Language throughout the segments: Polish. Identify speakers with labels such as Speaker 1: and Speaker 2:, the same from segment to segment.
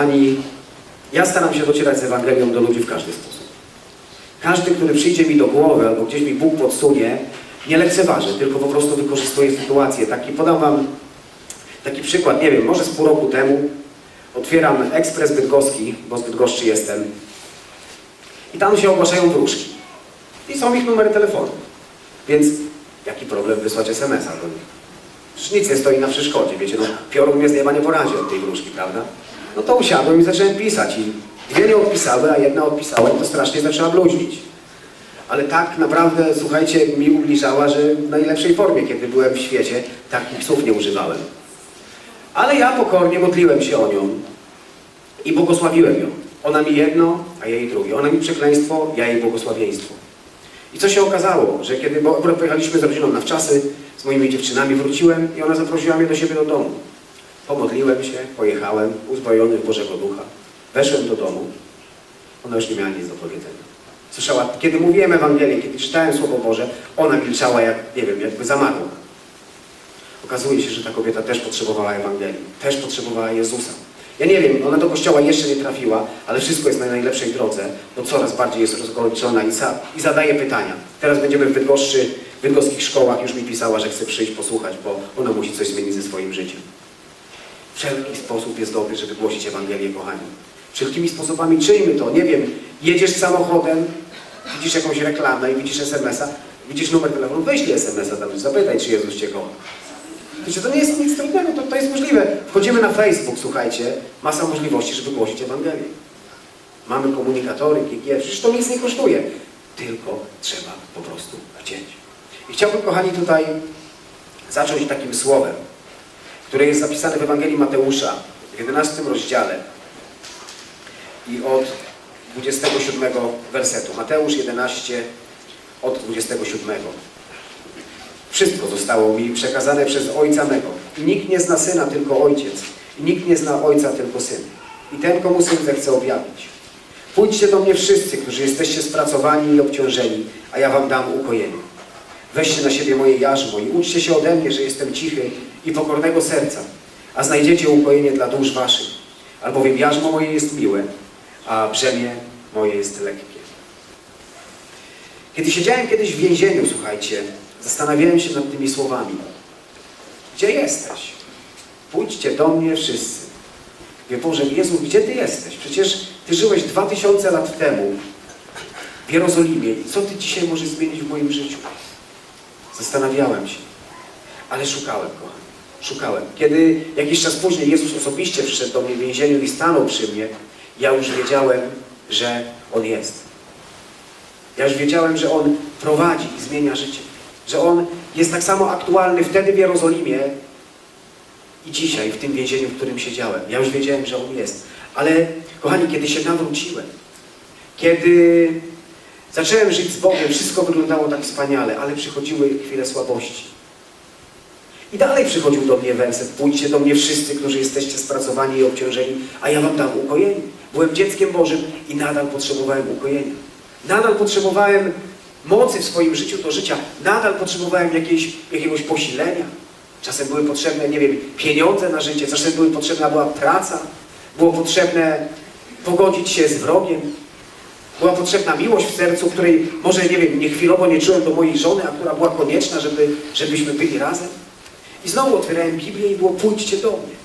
Speaker 1: kochani, ja staram się docierać z Ewangelią do ludzi w każdy sposób. Każdy, który przyjdzie mi do głowy albo gdzieś mi Bóg podsunie, nie lekceważę, tylko po prostu wykorzystuję sytuację. Taki, podam Wam taki przykład, nie wiem, może z pół roku temu otwieram ekspres bydgoski, bo z Bydgoszczy jestem i tam się ogłaszają wróżki. I są ich numery telefonu. Więc jaki problem wysłać SMS-a do nich? Przecież nic nie stoi na przeszkodzie, wiecie, no piorun mnie z nieba nie porazi od tej wróżki, prawda? No to usiadłem i zacząłem pisać i dwie nie odpisały, a jedna odpisała i to strasznie zaczęła bluźnić. Ale tak naprawdę, słuchajcie, mi ubliżała, że w najlepszej formie, kiedy byłem w świecie, takich słów nie używałem. Ale ja pokornie modliłem się o nią i błogosławiłem ją. Ona mi jedno, a jej drugie. Ona mi przekleństwo, ja jej błogosławieństwo. I co się okazało, że kiedy, pojechaliśmy z rodziną na wczasy, z moimi dziewczynami wróciłem i ona zaprosiła mnie do siebie do domu. Pomodliłem się, pojechałem, uzbrojony w Bożego Ducha. Weszłem do domu. Ona już nie miała nic do powiedzenia. Słyszała, kiedy mówiłem Ewangelię, kiedy czytałem Słowo Boże, ona milczała jak, nie wiem, jakby zamarła. Okazuje się, że ta kobieta też potrzebowała Ewangelii, też potrzebowała Jezusa. Ja nie wiem, ona do kościoła jeszcze nie trafiła, ale wszystko jest na najlepszej drodze, bo coraz bardziej jest rozgoryczona i, za, i zadaje pytania. Teraz będziemy w Bydgoszczy, w bydgoskich szkołach, już mi pisała, że chce przyjść posłuchać, bo ona musi coś zmienić ze swoim życiem. Wszelki sposób jest dobry, żeby głosić Ewangelię, kochani. Wszelkimi sposobami czyjmy to, nie wiem, jedziesz samochodem, widzisz jakąś reklamę i widzisz SMS-a, widzisz numer telefonu, weź SMS-a tam, zapytaj, czy Jezus Cię kocha. To nie jest nic trudnego, to, to jest możliwe. Wchodzimy na Facebook, słuchajcie, masa możliwości, żeby głosić Ewangelię. Mamy komunikatory, GG, przecież to nic nie kosztuje. Tylko trzeba po prostu chcieć. I chciałbym, kochani, tutaj zacząć takim słowem, które jest zapisane w Ewangelii Mateusza w 11 rozdziale i od 27 wersetu. Mateusz 11 od 27. Wszystko zostało mi przekazane przez Ojca mego. Nikt nie zna Syna, tylko Ojciec. Nikt nie zna Ojca, tylko Syn. I ten, komu Syn zechce objawić. Pójdźcie do mnie wszyscy, którzy jesteście spracowani i obciążeni, a ja wam dam ukojenie. Weźcie na siebie moje jarzmo i uczcie się ode mnie, że jestem cichy i pokornego serca, a znajdziecie ukojenie dla dusz waszych. Albowiem jarzmo moje jest miłe, a brzemię moje jest lekkie. Kiedy siedziałem kiedyś w więzieniu, słuchajcie, zastanawiałem się nad tymi słowami. Gdzie jesteś? Pójdźcie do mnie wszyscy. Wie Boże, Jezu, gdzie Ty jesteś? Przecież Ty żyłeś dwa tysiące lat temu w Jerozolimie. I co Ty dzisiaj możesz zmienić w moim życiu? Zastanawiałem się. Ale szukałem, kochani. Szukałem. Kiedy jakiś czas później Jezus osobiście przyszedł do mnie w więzieniu i stanął przy mnie, ja już wiedziałem, że On jest. Ja już wiedziałem, że On prowadzi i zmienia życie. Że On jest tak samo aktualny wtedy w Jerozolimie i dzisiaj w tym więzieniu, w którym siedziałem. Ja już wiedziałem, że On jest. Ale, kochani, kiedy się nawróciłem, kiedy zacząłem żyć z Bogiem, wszystko wyglądało tak wspaniale, ale przychodziły chwile słabości. I dalej przychodził do mnie werset, pójdźcie do mnie wszyscy, którzy jesteście spracowani i obciążeni, a ja wam dam ukojenie. Byłem dzieckiem Bożym i nadal potrzebowałem ukojenia. Nadal potrzebowałem mocy w swoim życiu do życia. Nadal potrzebowałem jakiejś, jakiegoś posilenia. Czasem były potrzebne, nie wiem, pieniądze na życie, czasem były potrzebna była praca, było potrzebne pogodzić się z wrogiem, była potrzebna miłość w sercu, której może, nie wiem, nie chwilowo nie czułem do mojej żony, a która była konieczna, żeby, żebyśmy byli razem. I znowu otwierałem Biblię i było pójdźcie do mnie.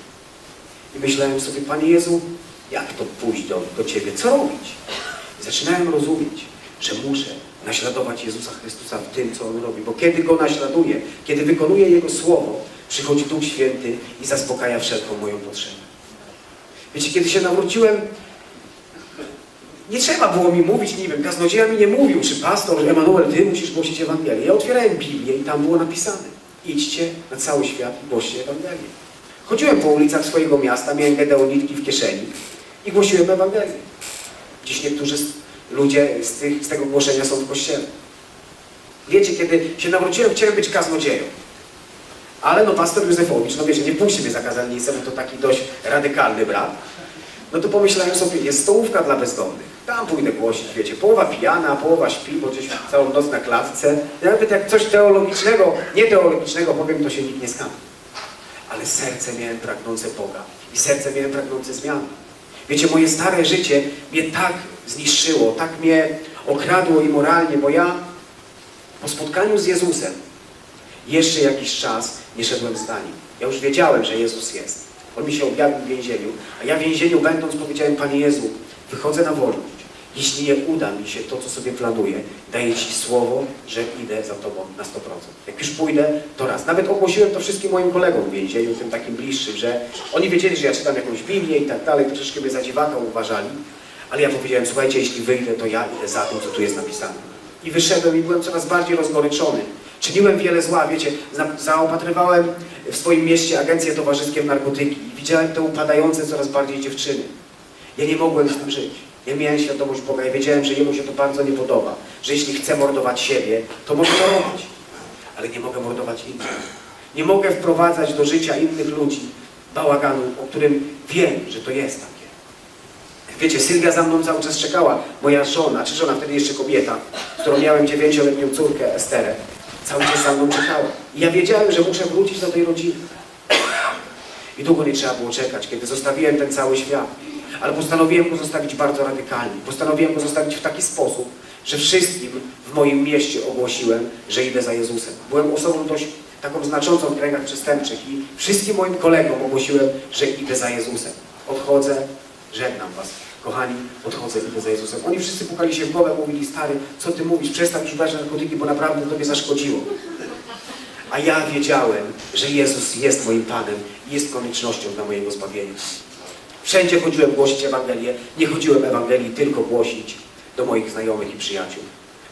Speaker 1: I myślałem sobie, Panie Jezu, jak to pójść do, do Ciebie? Co robić? I zaczynałem rozumieć, że muszę naśladować Jezusa Chrystusa w tym, co On robi. Bo kiedy Go naśladuję, kiedy wykonuję Jego Słowo, przychodzi Duch Święty i zaspokaja wszelką moją potrzebę. Wiecie, kiedy się nawróciłem, nie trzeba było mi mówić, nie wiem, kaznodzieja mi nie mówił, czy pastor, że Emanuel, Ty musisz głosić Ewangelię. Ja otwierałem Biblię i tam było napisane. Idźcie na cały świat i głoście Ewangelię. Chodziłem po ulicach swojego miasta, miałem gedeonitki w kieszeni i głosiłem Ewangelię. Dziś niektórzy ludzie z, tych, z tego głoszenia są w kościele. Wiecie, kiedy się nawróciłem, chciałem być kaznodzieją. Ale no pastor Józefowicz, no wiecie, nie puści mnie za kazalnicę, bo to taki dość radykalny brat. No to pomyślałem sobie, jest stołówka dla bezdomnych. Tam pójdę głosić, wiecie, połowa pijana, połowa śpi, bo gdzieś całą noc na klatce. Nawet jak coś teologicznego, nie teologicznego powiem, to się nikt nie skam. Ale serce miałem pragnące Boga i serce miałem pragnące zmiany. Wiecie, moje stare życie mnie tak zniszczyło, tak mnie okradło i moralnie, bo ja po spotkaniu z Jezusem jeszcze jakiś czas nie szedłem z Nim. Ja już wiedziałem, że Jezus jest. On mi się objawił w więzieniu, a ja w więzieniu będąc powiedziałem, Panie Jezu, wychodzę na wolność. Jeśli nie uda mi się to, co sobie planuję, daję Ci słowo, że idę za Tobą na 100%. Jak już pójdę, to raz. Nawet ogłosiłem to wszystkim moim kolegom w więzieniu, tym takim bliższym, że oni wiedzieli, że ja czytam jakąś Biblię i tak dalej, troszeczkę mnie za dziwaka uważali, ale ja powiedziałem, słuchajcie, jeśli wyjdę, to ja idę za tym, co tu jest napisane. I wyszedłem i byłem coraz bardziej rozgoryczony. Czyniłem wiele zła, wiecie, za, zaopatrywałem w swoim mieście agencje towarzyskie narkotyki i widziałem te upadające coraz bardziej dziewczyny. Ja nie mogłem z tym żyć. Ja miałem świadomość Boga i wiedziałem, że Jemu się to bardzo nie podoba. Że jeśli chcę mordować siebie, to mogę to robić. Ale nie mogę mordować innych. Nie mogę wprowadzać do życia innych ludzi bałaganu, o którym wiem, że to jest takie. Wiecie, Sylwia za mną cały czas czekała. Moja żona, czy żona wtedy jeszcze kobieta, którą miałem dziewięcioletnią córkę Esterę, cały czas za mną czekała. I ja wiedziałem, że muszę wrócić do tej rodziny. I długo nie trzeba było czekać, kiedy zostawiłem ten cały świat. Ale postanowiłem go zostawić bardzo radykalnie. Postanowiłem go zostawić w taki sposób, że wszystkim w moim mieście ogłosiłem, że idę za Jezusem. Byłem osobą dość taką znaczącą w kręgach przestępczych i wszystkim moim kolegom ogłosiłem, że idę za Jezusem. Odchodzę, żegnam was. Kochani, odchodzę, idę za Jezusem. Oni wszyscy pukali się w głowę, mówili, stary, co ty mówisz, przestań już brać narkotyki, bo naprawdę tobie zaszkodziło. A ja wiedziałem, że Jezus jest moim Panem i jest koniecznością dla mojego zbawienia. Wszędzie chodziłem głosić Ewangelię. Nie chodziłem Ewangelii tylko głosić do moich znajomych i przyjaciół,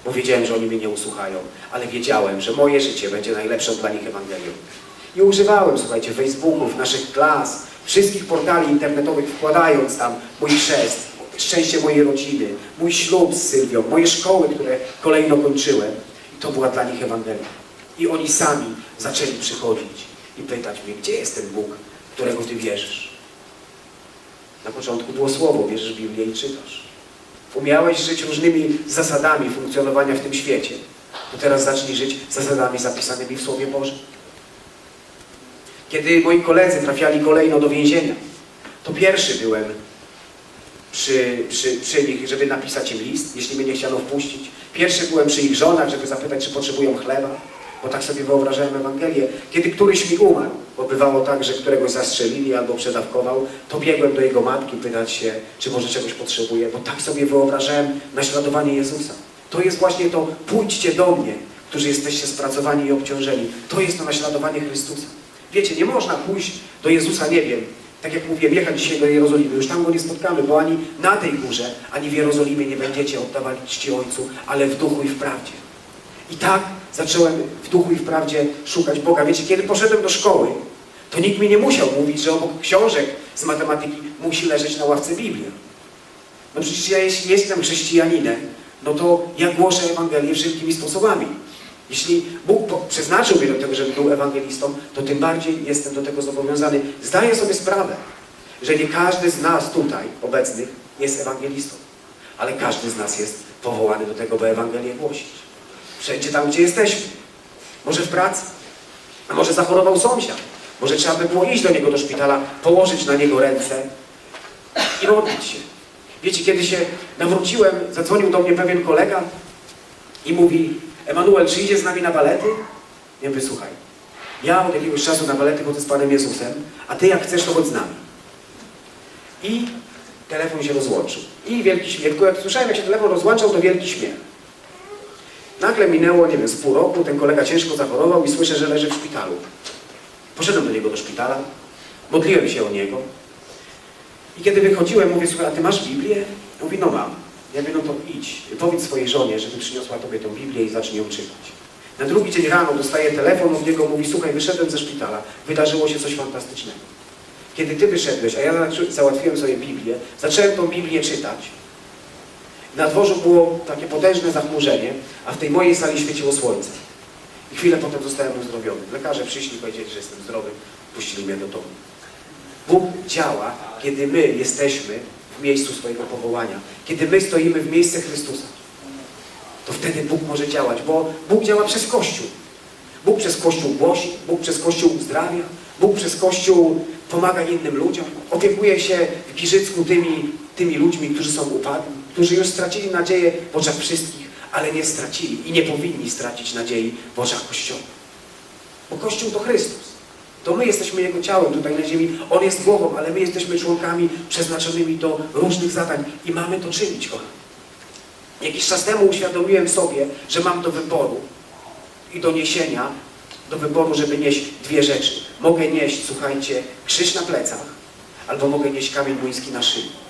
Speaker 1: bo wiedziałem, że oni mnie nie usłuchają, ale wiedziałem, że moje życie będzie najlepszą dla nich Ewangelią. I używałem, słuchajcie, Facebooków, naszych klas, wszystkich portali internetowych, wkładając tam mój chrzest, szczęście mojej rodziny, mój ślub z Sylwią, moje szkoły, które kolejno kończyłem. I to była dla nich Ewangelia. I oni sami zaczęli przychodzić i pytać mnie, gdzie jest ten Bóg, którego Ty wierzysz? Na początku było słowo, bierzesz Biblię i czytasz. Umiałeś żyć różnymi zasadami funkcjonowania w tym świecie. To teraz zacznij żyć zasadami zapisanymi w Słowie Bożym. Kiedy moi koledzy trafiali kolejno do więzienia, to pierwszy byłem przy, przy, przy nich, żeby napisać im list, jeśli mnie nie chciano wpuścić. Pierwszy byłem przy ich żonach, żeby zapytać, czy potrzebują chleba, bo tak sobie wyobrażałem Ewangelię. Kiedy któryś mi umarł, bo bywało tak, że któregoś zastrzelili albo przedawkował, to biegłem do jego matki pytać się, czy może czegoś potrzebuje, bo tak sobie wyobrażałem naśladowanie Jezusa. To jest właśnie to, pójdźcie do mnie, którzy jesteście spracowani i obciążeni. To jest to naśladowanie Chrystusa. Wiecie, nie można pójść do Jezusa, nie wiem, tak jak mówiłem, jechać dzisiaj do Jerozolimy, już tam go nie spotkamy, bo ani na tej górze, ani w Jerozolimie nie będziecie oddawali czci Ojcu, ale w duchu i w prawdzie. I tak zacząłem w duchu i w prawdzie szukać Boga. Wiecie, kiedy poszedłem do szkoły, to nikt mi nie musiał mówić, że obok książek z matematyki musi leżeć na ławce Biblia. No przecież ja jeśli jestem chrześcijaninem, no to ja głoszę Ewangelię wszelkimi sposobami. Jeśli Bóg przeznaczył mnie do tego, żebym był ewangelistą, to tym bardziej jestem do tego zobowiązany. Zdaję sobie sprawę, że nie każdy z nas tutaj obecnych jest ewangelistą, ale każdy z nas jest powołany do tego, by Ewangelię głosić. Wszędzie tam, gdzie jesteśmy. Może w pracy, a może zachorował sąsiad. Może trzeba by było iść do niego do szpitala, położyć na niego ręce i modlić się. Wiecie, kiedy się nawróciłem, zadzwonił do mnie pewien kolega i mówi, Emanuel, czy idzie z nami na balety? Ja mówię, słuchaj, ja od jakiegoś czasu na balety chodzę z Panem Jezusem, a Ty jak chcesz, to chodź z nami. I telefon się rozłączył. I wielki śmiech. Jak słyszałem, jak się telefon rozłączał, to wielki śmiech. Nagle minęło, nie wiem, z pół roku, ten kolega ciężko zachorował i słyszę, że leży w szpitalu. Poszedłem do niego do szpitala, modliłem się o niego. I kiedy wychodziłem, mówię, słuchaj, a Ty masz Biblię? Mówi, no mam. Ja mówię, no to idź, powiedz swojej żonie, żeby przyniosła Tobie tą Biblię i zacznij ją czytać. Na drugi dzień rano dostaję telefon od niego, mówi, słuchaj, wyszedłem ze szpitala, wydarzyło się coś fantastycznego. Kiedy Ty wyszedłeś, a ja załatwiłem sobie Biblię, zacząłem tą Biblię czytać. Na dworzu było takie potężne zachmurzenie, a w tej mojej sali świeciło słońce. I chwilę potem zostałem uzdrowiony. Lekarze przyszli, powiedzieli, że jestem zdrowy, puścili mnie do domu. Bóg działa, kiedy my jesteśmy w miejscu swojego powołania. Kiedy my stoimy w miejsce Chrystusa, to wtedy Bóg może działać, bo Bóg działa przez Kościół. Bóg przez Kościół głosi, Bóg przez Kościół uzdrawia, Bóg przez Kościół pomaga innym ludziom, opiekuje się w Giżycku tymi, tymi ludźmi, którzy są upadli, którzy już stracili nadzieję w oczach wszystkich, ale nie stracili i nie powinni stracić nadziei w oczach Kościoła. Bo Kościół to Chrystus. To my jesteśmy Jego ciałem tutaj na ziemi. On jest głową, ale my jesteśmy członkami przeznaczonymi do różnych zadań i mamy to czynić, kochani. Jakiś czas temu uświadomiłem sobie, że mam do wyboru i do niesienia, do wyboru, żeby nieść dwie rzeczy. Mogę nieść, słuchajcie, krzyż na plecach, albo mogę nieść kamień młyński na szyi.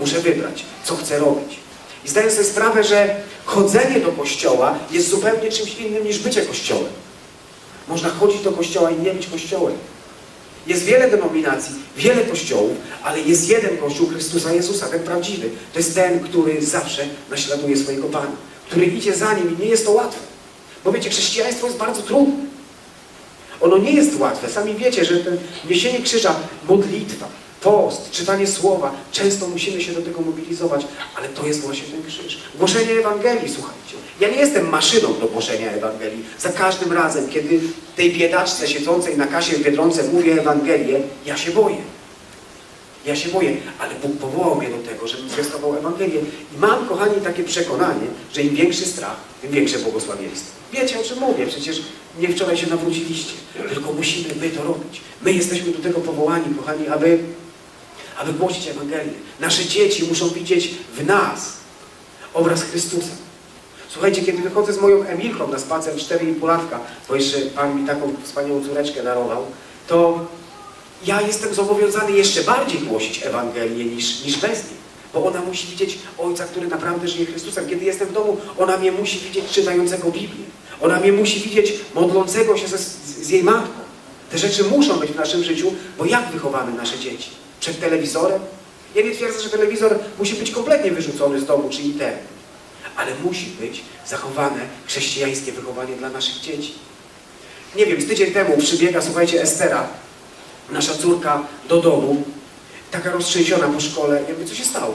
Speaker 1: Muszę wybrać, co chcę robić. I zdaję sobie sprawę, że chodzenie do kościoła jest zupełnie czymś innym niż bycie kościołem. Można chodzić do kościoła i nie być kościołem. Jest wiele denominacji, wiele kościołów, ale jest jeden kościół Chrystusa Jezusa, ten prawdziwy. To jest ten, który zawsze naśladuje swojego Pana, który idzie za nim i nie jest to łatwe. Bo wiecie, chrześcijaństwo jest bardzo trudne. Ono nie jest łatwe. Sami wiecie, że ten niesienie krzyża, modlitwa, post, czytanie słowa, często musimy się do tego mobilizować, ale to jest właśnie ten krzyż. Głoszenie Ewangelii, słuchajcie. Ja nie jestem maszyną do głoszenia Ewangelii. Za każdym razem, kiedy tej biedaczce siedzącej na kasie w Biedronce mówię Ewangelię, ja się boję. Ja się boję, ale Bóg powołał mnie do tego, żebym zwiastował Ewangelię. I mam, kochani, takie przekonanie, że im większy strach, tym większe błogosławieństwo. Wiecie, o czym mówię? Przecież nie wczoraj się nawróciliście. Tylko musimy my to robić. My jesteśmy do tego powołani, kochani, aby, aby głosić Ewangelię. Nasze dzieci muszą widzieć w nas obraz Chrystusa. Słuchajcie, kiedy wychodzę z moją Emilką na spacer 4,5 latka, bo jeszcze Pan mi taką wspaniałą córeczkę darował, to ja jestem zobowiązany jeszcze bardziej głosić Ewangelię niż, niż bez niej. Bo ona musi widzieć Ojca, który naprawdę żyje Chrystusem. Kiedy jestem w domu, ona mnie musi widzieć czytającego Biblię. Ona mnie musi widzieć modlącego się ze, z jej matką. Te rzeczy muszą być w naszym życiu, bo jak wychowamy nasze dzieci? Przed telewizorem? Ja nie twierdzę, że telewizor musi być kompletnie wyrzucony z domu czy internet. Ale musi być zachowane chrześcijańskie wychowanie dla naszych dzieci. Nie wiem, z tydzień temu przybiega, słuchajcie, Estera, nasza córka do domu, taka roztrzęsiona po szkole. Ja mówię, co się stało?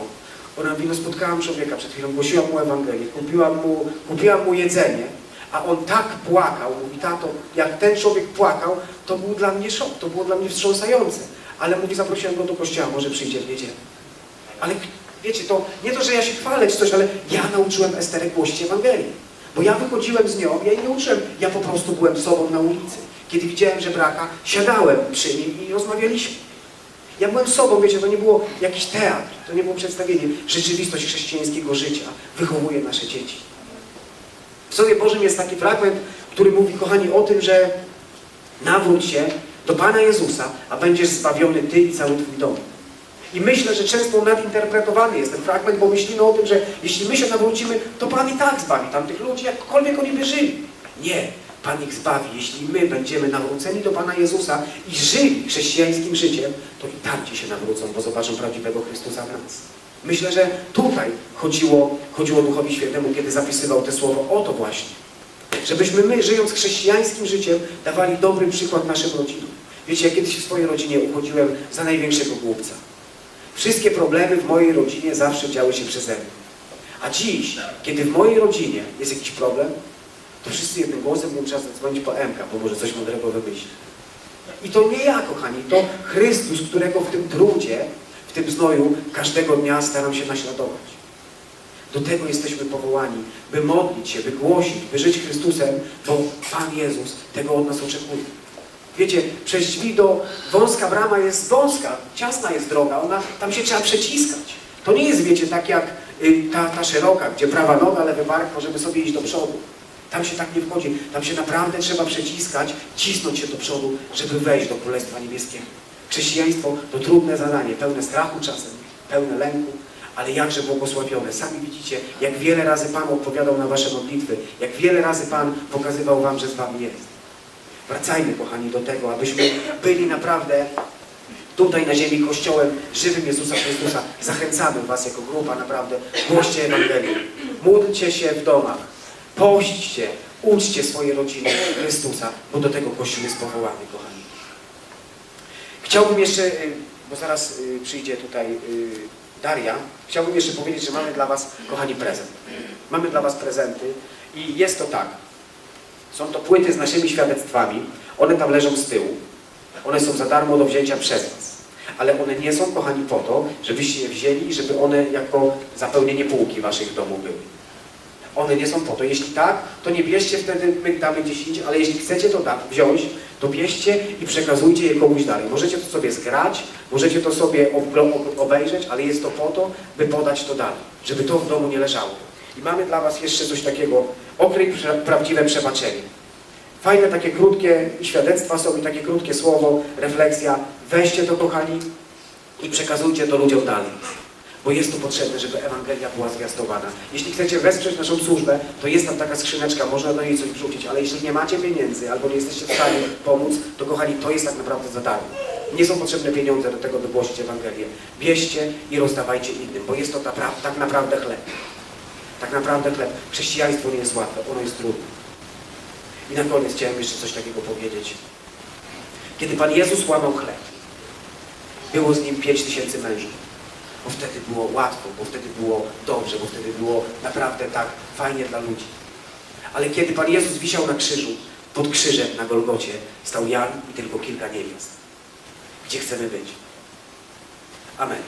Speaker 1: Ona mówi, no spotkałam człowieka przed chwilą, głosiłam mu Ewangelię, kupiłam mu, kupiłam mu jedzenie, a on tak płakał. Mówi, tato, jak ten człowiek płakał, to był dla mnie szok, to było dla mnie wstrząsające. Ale mówi, zaprosiłem go do kościoła, może przyjdzie w niedzielę. Ale wiecie, to nie to, że ja się chwalę czy coś, ale ja nauczyłem Esterę głosić Ewangelię. Bo ja wychodziłem z nią, ja jej nie uczyłem, ja po prostu byłem sobą na ulicy. Kiedy widziałem żebraka, siadałem przy nim i rozmawialiśmy. Ja byłem sobą, wiecie, to nie było jakiś teatr, to nie było przedstawienie. Rzeczywistość chrześcijańskiego życia wychowuje nasze dzieci. W Słowie Bożym jest taki fragment, który mówi, kochani, o tym, że nawróć się do Pana Jezusa, a będziesz zbawiony Ty i cały Twój dom. I myślę, że często nadinterpretowany jest ten fragment, bo myślimy o tym, że jeśli my się nawrócimy, to Pan i tak zbawi tamtych ludzi, jakkolwiek oni by żyli. Nie. Pan ich zbawi. Jeśli my będziemy nawróceni do Pana Jezusa i żyli chrześcijańskim życiem, to i tamci się nawrócą, bo zobaczą prawdziwego Chrystusa w nas. Myślę, że tutaj chodziło, chodziło Duchowi Świętemu, kiedy zapisywał te słowo. O to właśnie. Żebyśmy my, żyjąc chrześcijańskim życiem, dawali dobry przykład naszym rodzinom. Wiecie, ja kiedyś w swojej rodzinie uchodziłem za największego głupca. Wszystkie problemy w mojej rodzinie zawsze działy się przeze mnie. A dziś, kiedy w mojej rodzinie jest jakiś problem, to wszyscy jednym głosem mówią, trzeba zadzwonić po MK, bo może coś mądrego wymyśli. I to nie ja, kochani, to Chrystus, którego w tym trudzie, w tym znoju każdego dnia staram się naśladować. Do tego jesteśmy powołani, by modlić się, by głosić, by żyć Chrystusem, bo Pan Jezus tego od nas oczekuje. Wiecie, przez drzwi do wąska brama jest wąska, ciasna jest droga, ona, tam się trzeba przeciskać. To nie jest, wiecie, tak jak y, ta, ta szeroka, gdzie prawa noga, lewy bark, możemy sobie iść do przodu. Tam się tak nie wchodzi. Tam się naprawdę trzeba przeciskać, cisnąć się do przodu, żeby wejść do Królestwa Niebieskiego. Chrześcijaństwo to trudne zadanie, pełne strachu czasem, pełne lęku, ale jakże błogosławione. Sami widzicie, jak wiele razy Pan odpowiadał na wasze modlitwy, jak wiele razy Pan pokazywał wam, że z wami jest. Wracajmy, kochani, do tego, abyśmy byli naprawdę tutaj na ziemi Kościołem żywym Jezusa Chrystusa. Zachęcamy was jako grupa, naprawdę. Głoście Ewangelię. Módlcie się w domach. Pośćcie, uczcie swoje rodziny Chrystusa, bo do tego Kościół jest powołany, kochani. Chciałbym jeszcze, y, bo zaraz y, przyjdzie tutaj y, Daria, chciałbym jeszcze powiedzieć, że mamy dla was, kochani, prezent. Mamy dla was prezenty i jest to tak. Są to płyty z naszymi świadectwami. One tam leżą z tyłu. One są za darmo do wzięcia przez Was. Ale one nie są, kochani, po to, żebyście je wzięli i żeby one jako zapełnienie półki Waszych domów były. One nie są po to. Jeśli tak, to nie bierzcie wtedy, my damy gdzieś indziej, ale jeśli chcecie to wziąć, to bierzcie i przekazujcie je komuś dalej. Możecie to sobie zgrać, możecie to sobie obejrzeć, ale jest to po to, by podać to dalej, żeby to w domu nie leżało. I mamy dla Was jeszcze coś takiego, okryj prawdziwe przebaczenie. Fajne takie krótkie świadectwa są i takie krótkie słowo, refleksja. Weźcie to, kochani, i przekazujcie to ludziom dalej. Bo jest to potrzebne, żeby Ewangelia była zwiastowana. Jeśli chcecie wesprzeć naszą służbę, to jest tam taka skrzyneczka, można do niej coś wrzucić, ale jeśli nie macie pieniędzy albo nie jesteście w stanie pomóc, to kochani, to jest tak naprawdę za darmo. Nie są potrzebne pieniądze do tego, by głosić Ewangelię. Bierzcie i rozdawajcie innym, bo jest to tak naprawdę chleb. Tak naprawdę chleb. Chrześcijaństwo nie jest łatwe, ono jest trudne. I na koniec chciałem jeszcze coś takiego powiedzieć. Kiedy Pan Jezus łamał chleb, było z nim pięć tysięcy mężów. Bo wtedy było łatwo, bo wtedy było dobrze, bo wtedy było naprawdę tak fajnie dla ludzi. Ale kiedy Pan Jezus wisiał na krzyżu, pod krzyżem na Golgocie, stał Jan i tylko kilka niewiast. Gdzie chcemy być? Amen.